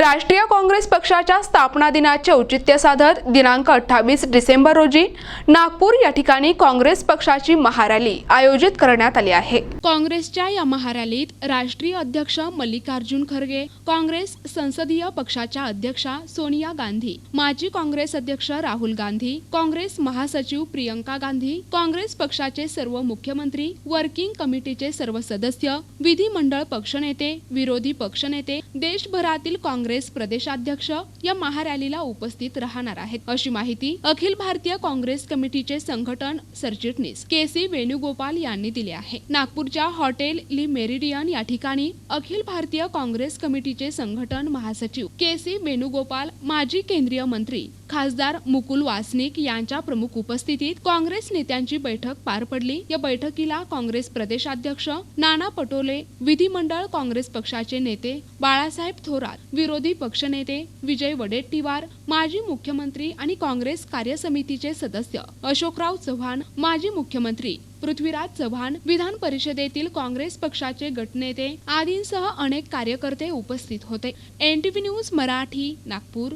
राष्ट्रीय काँग्रेस पक्षाच्या स्थापना दिनाचे औचित्य साधत दिनांक अठ्ठावीस डिसेंबर रोजी नागपूर या ठिकाणी काँग्रेस पक्षाची महारॅली आयोजित करण्यात आली आहे. काँग्रेसच्या या महारॅलीत राष्ट्रीय अध्यक्ष मल्लिकार्जुन खरगे काँग्रेस संसदीय पक्षाच्या अध्यक्षा सोनिया गांधी माजी काँग्रेस अध्यक्ष राहुल गांधी काँग्रेस महासचिव प्रियंका गांधी काँग्रेस पक्षाचे सर्व मुख्यमंत्री वर्किंग कमिटीचे सर्व सदस्य विधिमंडळ पक्षनेते विरोधी पक्षनेते देशभरातील काँग्रेस प्रदेशाध्यक्ष या महारॅलीला उपस्थित राहणार आहेत. अशी माहिती अखिल भारतीय काँग्रेस कमिटीचे संघटन सरचिटणीस के सी वेणुगोपाल यांनी दिली आहे. नागपूर नागपूरच्या हॉटेल ली मेरिडियन या ठिकाणी अखिल भारतीय काँग्रेस कमिटीचे संघटन महासचिव के सी वेणुगोपाल माजी केंद्रीय मंत्री खासदार मुकुल वासनिक यांच्या प्रमुख उपस्थितीत काँग्रेस नेत्यांची बैठक पार पडली. या बैठकीला काँग्रेस प्रदेशाध्यक्ष नाना पटोले विधिमंडळ काँग्रेस पक्षाचे नेते बाळासाहेब थोरात विरोधी पक्षनेते विजय वडेट्टीवार माजी मुख्यमंत्री आणि काँग्रेस कार्यसमितीचे सदस्य अशोकराव चव्हाण माजी मुख्यमंत्री पृथ्वीराज चव्हाण विधान परिषदेतील काँग्रेस पक्षाचे गटनेते आदींसह अनेक कार्यकर्ते उपस्थित होते. NTV news Marathi Nagpur.